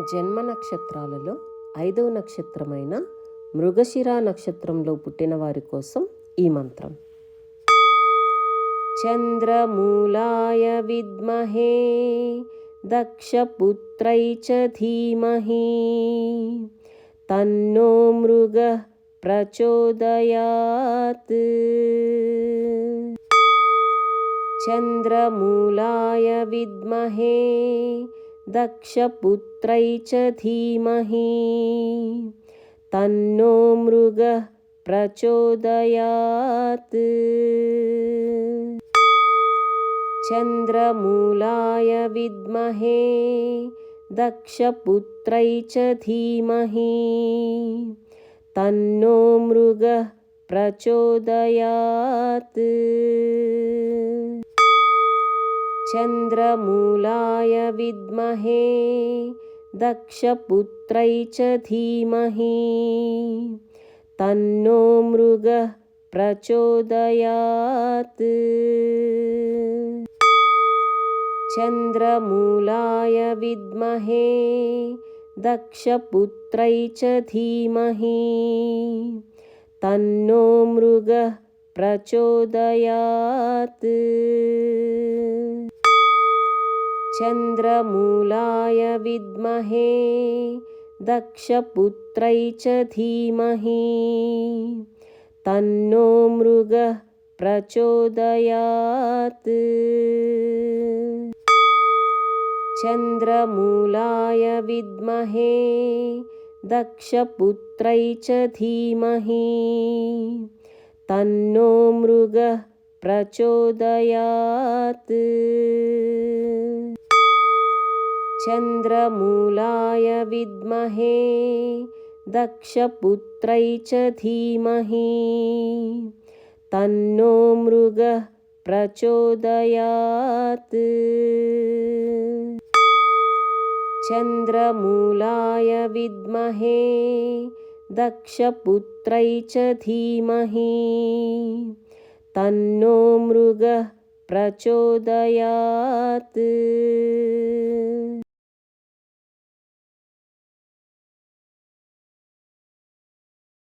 జన్మ నక్షత్రాలలో ఐదవ నక్షత్రమైన మృగశిర నక్షత్రంలో పుట్టిన వారి కోసం ఈ మంత్రం. చంద్రమూలాయ విద్మహే దక్షపుత్రై చ ధీమహి తన్నో మృగ ప్రచోదయాత్. చంద్రమూలాయ విద్మహే दक्षपुत्रै च धीमहि। तन्नो मृगः प्रचोदयात्। चन्द्रमूलाय विद्महे दक्षपुत्रै च धीमहि। तन्नो मृगः प्रचोदयात् चन्द्रमूलाय विद्महे दक्षपुत्रै च धीमहि। तन्नो मृगः प्रचोदयात्। चन्द्रमूलाय विद्महे दक्षपुत्रै च धीमहि। तन्नो मृगः प्रचोदयात् चन्द्रमूलाय विद्महे दक्षपुत्रै च धीमहि। तन्नो मृगः प्रचोदयात्। चन्द्रमूलाय विद्महे दक्षपुत्रै च धीमहि। तन्नो मृगः प्रचोदयात् चन्द्रमूलाय विद्महे दक्षपुत्रै च धीमहि। तन्नो मृगः प्रचोदयात्। चन्द्रमूलाय विद्महे दक्षपुत्रै च धीमहि। तन्नो मृगः प्रचोदयात्